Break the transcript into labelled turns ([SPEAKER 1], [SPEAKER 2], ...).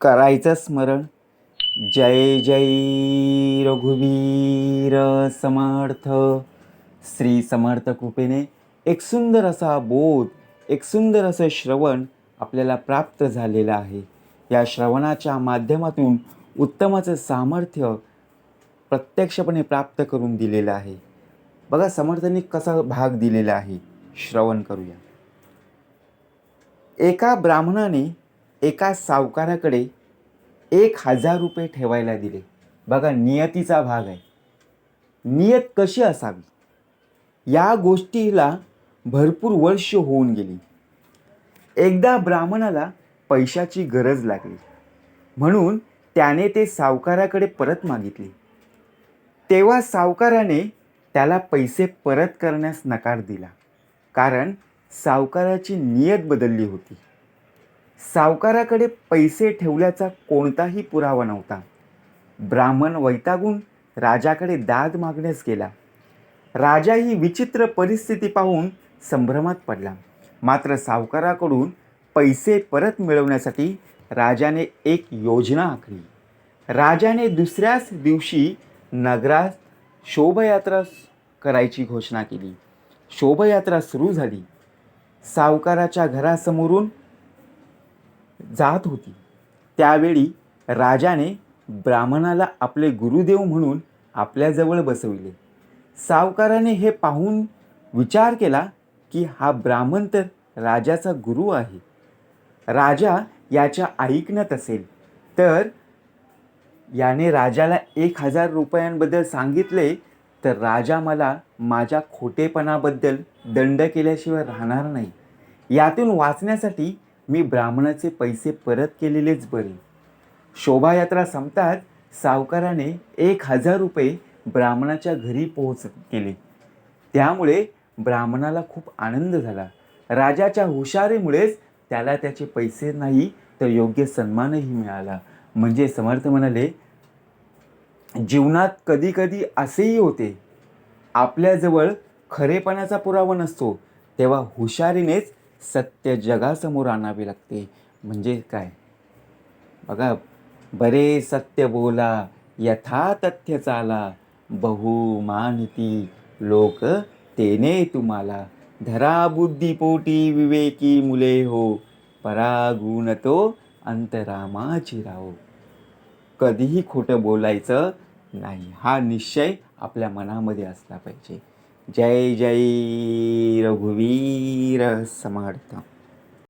[SPEAKER 1] करायचं स्मरण. जय जय रघुवीर समर्थ. श्री समर्थ कृपेने एक सुंदर असा बोध एक सुंदर असं श्रवण आपल्याला प्राप्त झालेलं आहे. या श्रवणाच्या माध्यमातून उत्तमाचं सामर्थ्य प्रत्यक्षपणे प्राप्त करून दिलेलं आहे. बघा समर्थांनी कसा भाग दिलेला आहे. श्रवण करूया. एका ब्राह्मणाने एका सावकाराकडे एक हजार रुपये ठेवायला दिले. बघा नियतीचा भाग आहे. नियत कशी असावी? या गोष्टीला भरपूर वर्ष होऊन गेली. एकदा ब्राह्मणाला पैशाची गरज लागली. म्हणून त्याने ते सावकाराकडे परत मागितले. तेव्हा सावकाराने त्याला पैसे परत करण्यास नकार दिला. कारण सावकाराची नियत बदलली होती. सावकाराकडे पैसे ठेवल्याचा कोणताही पुरावा नव्हता. ब्राह्मण वैतागून राजाकडे दाद मागण्यास गेला. राजा ही विचित्र परिस्थिती पाहून संभ्रमात पडला. मात्र सावकाराकडून पैसे परत मिळवण्यासाठी राजाने एक योजना आखली. राजाने दुसऱ्याच दिवशी नगरात शोभयात्रा करायची घोषणा केली. शोभयात्रा सुरू झाली. सावकाराच्या घरासमोरून जात होती. त्यावेळी राजाने ब्राह्मणाला आपले गुरुदेव म्हणून आपल्याजवळ बसविले. सावकाराने हे पाहून विचार केला की हा ब्राह्मण तर राजाचा गुरु आहे. राजा याच्या ऐकण्यात असेल. तर याने राजाला एक हजार रुपयांबद्दल सांगितले तर राजा मला माझ्या खोटेपणाबद्दल दंड केल्याशिवाय राहणार नाही. यातून वाचण्यासाठी मी ब्राह्मणाचे पैसे परत केलेलेच बरे. शोभायात्रा संपताच सावकाराने एक हजार रुपये ब्राह्मणाच्या घरी पोहोच केले. त्यामुळे ब्राह्मणाला खूप आनंद झाला. राजाच्या हुशारीमुळेच त्याला त्याचे पैसे नाही तर योग्य सन्मानही मिळाला. म्हणजे समर्थ म्हणाले जीवनात कधीकधी असेही होते. आपल्याजवळ खरेपणाचा पुरावा नसतो. तेव्हा हुशारीनेच सत्य जगासमोर आणावे लागते. म्हणजे काय? बघा बरे सत्य बोला यथा तथ्य चाला बहु मानती लोक तेने तुम्हाला. धरा बुद्धिपोटी विवेकी मुले हो परागुण तो अंतरामाची राहो. कधीही खोटं बोलायचं नाही. हा निश्चय आपल्या मनामध्ये असला पाहिजे. जय जय रघुवीर समर्थ।